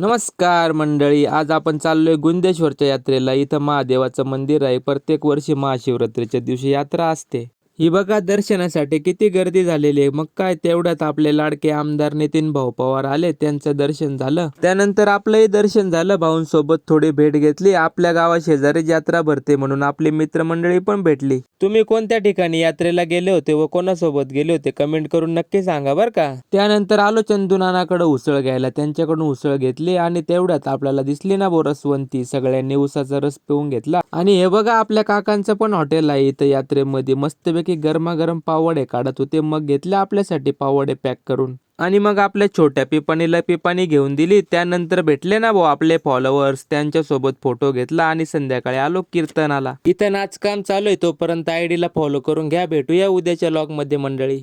नमस्कार मंडळी आज आपण चाललोय गुंदेश्वरच्या यात्रेला. इथं महादेवाचं मंदिर आहे. प्रत्येक वर्षी महाशिवरात्रीच्या दिवशी यात्रा असते. ही बघा दर्शनासाठी किती गर्दी झालेली आहे. मग काय तेवढ्यात आपले लाडके आमदार नितीन भाऊ पवार आले त्यांचं दर्शन झालं. त्यानंतर आपलंही दर्शन झालं. भाऊंसोबत थोडी भेट घेतली. आपल्या गावा शेजारी यात्रा भरते म्हणून आपली मित्रमंडळी पण भेटली. तुम्ही कोणत्या ठिकाणी यात्रेला गेले होते व कोणासोबत गेले होते? कमेंट करून नक्की सांगा बरं का. त्यानंतर आलो चंदुनानाकडे उसळ घ्यायला. त्यांच्याकडून उसळ घेतली आणि तेवढ्यात आपल्याला दिसली ना बोरसवंती सगळ्यांनी उसाचा रस पिऊन घेतला. आणि हे बघा आपल्या काकांचं पण हॉटेल आहे इथं यात्रेमध्ये. मस्तपैकी की गरमागरम पावडे काढत होते. मग घेतले आपल्यासाठी पावडे पॅक करून. आणि मग आपल्या छोट्या पिपाणीला पिपाणी घेऊन दिली. त्यानंतर भेटले ना भाऊ आपले फॉलोअर्स त्यांच्यासोबत फोटो घेतला आणि संध्याकाळी आलो कीर्तनाला. इथं नाचकाम चालू आहे. तोपर्यंत आयडीला फॉलो करून घ्या. भेटूया उद्याच्या लॉगमध्ये मंडळी.